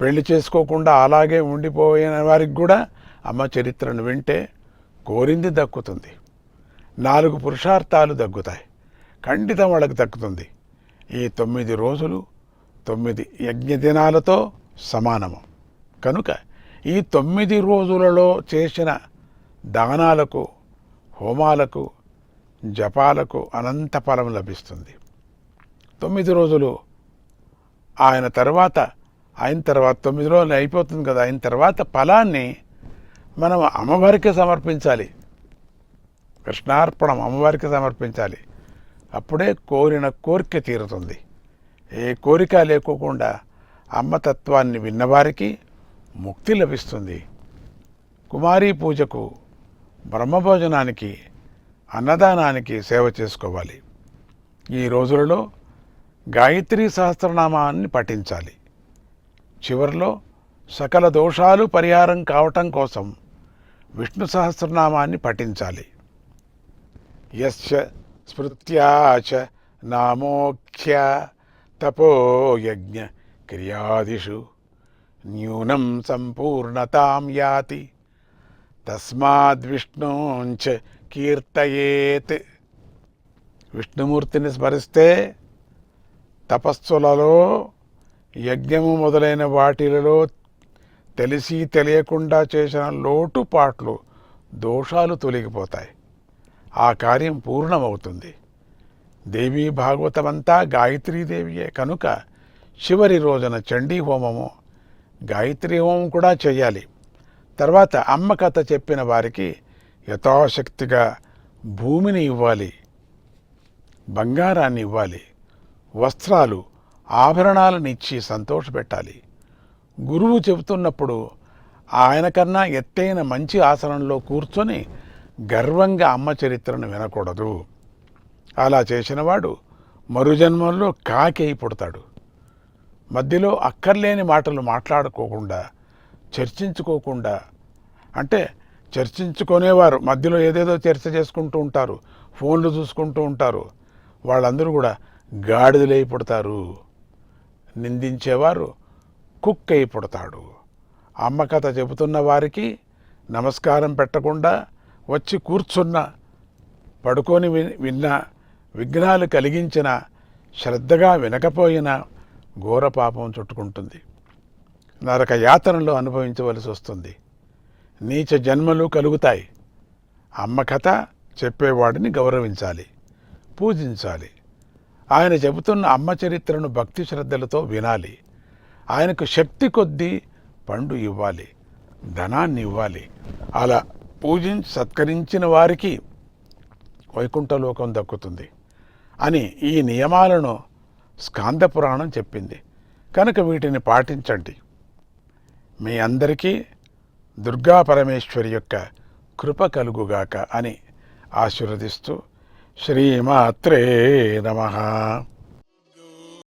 పెళ్ళి చేసుకోకుండా అలాగే ఉండిపోయిన వారికి కూడా అమ్మ చరిత్రను వింటే కోరింది దక్కుతుంది. నాలుగు పురుషార్థాలు దగ్గుతాయి. ఖండితం వాళ్ళకి దక్కుతుంది. ఈ తొమ్మిది రోజులు తొమ్మిది యజ్ఞ దినాలతో సమానము. కనుక ఈ తొమ్మిది రోజులలో చేసిన దానాలకు హోమాలకు జపాలకు అనంత ఫలం లభిస్తుంది. తొమ్మిది రోజులు ఆయన తర్వాత అయిన తర్వాత తొమ్మిది రోజులు అయిపోతుంది కదా అయిన తర్వాత ఫలాన్ని మనం అమ్మవారికి సమర్పించాలి. కృష్ణార్పణం అమ్మవారికి సమర్పించాలి. అప్పుడే కోరిన కోరిక తీరుతుంది. ఏ కోరిక లేకోకుండా అమ్మతత్వాన్ని విన్నవారికి ముక్తి లభిస్తుంది. కుమారీ పూజకు బ్రహ్మభోజనానికి అన్నదానానికి సేవ చేసుకోవాలి. ఈ రోజులలో గాయత్రీ సహస్రనామాన్ని పఠించాలి. చివరిలో సకల దోషాలు పరిహారం కావటం కోసం విష్ణు సహస్రనామాన్ని పఠించాలి. యశ్చ స్మృత్యాచ నామోఖ్య తపోయజ్ఞ క్రియాదిషు న్యూనం సంపూర్ణతాం యాతి తస్మాద్విష్ణోంచ కీర్తయేత్. విష్ణుమూర్తిని స్మరిస్తే తపస్సులలో యజ్ఞము మొదలైన వాటిలలో తెలిసి తెలియకుండా చేసిన లోటుపాట్లు దోషాలు తొలగిపోతాయి. ఆ కార్యం పూర్ణమవుతుంది. దేవీ భాగవతమంతా గాయత్రీదేవియే. కనుక చివరి రోజున చండీ హోమము గాయత్రి హోమం కూడా చేయాలి తర్వాత అమ్మ కథ చెప్పిన వారికి యథాశక్తిగా భూమిని ఇవ్వాలి. బంగారాన్ని ఇవ్వాలి. వస్త్రాలు ఆభరణాలను ఇచ్చి సంతోషపెట్టాలి. గురువు చెబుతున్నప్పుడు ఆయన కన్నా ఎత్తైన మంచి ఆసనంలో కూర్చొని గర్వంగా అమ్మ చరిత్రను వినకూడదు. అలా చేసినవాడు మరుజన్మంలో కాకి అయి పుడతాడు. మధ్యలో అక్కర్లేని మాటలు మాట్లాడుకోకుండా చర్చించుకోకుండా అంటే చర్చించుకునేవారు. మధ్యలో ఏదేదో చర్చ చేసుకుంటూ ఉంటారు ఫోన్లు చూసుకుంటూ ఉంటారు. వాళ్ళందరూ కూడా గాడిదలై పుడతారు. నిందించేవారు కుక్ అయి పుడతాడు. అమ్మ కథ చెబుతున్న వారికి నమస్కారం పెట్టకుండా వచ్చి కూర్చున్న పడుకొని వి- విన్న విఘ్నాలు కలిగించిన శ్రద్ధగా వినకపోయిన ఘోర పాపం చుట్టుకుంటుంది. నరక యాతనలు అనుభవించవలసి వస్తుంది. నీచ జన్మలు కలుగుతాయి. అమ్మ కథ చెప్పేవాడిని గౌరవించాలి పూజించాలి. ఆయన చెబుతున్న అమ్మ చరిత్రను భక్తి శ్రద్ధలతో వినాలి. ఆయనకు శక్తి కొద్దీ పండు ఇవ్వాలి ధనాన్ని ఇవ్వాలి. అలా పూజించి సత్కరించిన వారికి వైకుంఠలోకం దక్కుతుంది అని ఈ నియమాలను స్కాంద పురాణం చెప్పింది. కనుక వీటిని పాటించండి. మీ అందరికీ దుర్గా పరమేశ్వరి యొక్క కృప కలుగుగాక అని ఆశీర్వదిస్తూ శ్రీమాత్రే నమ.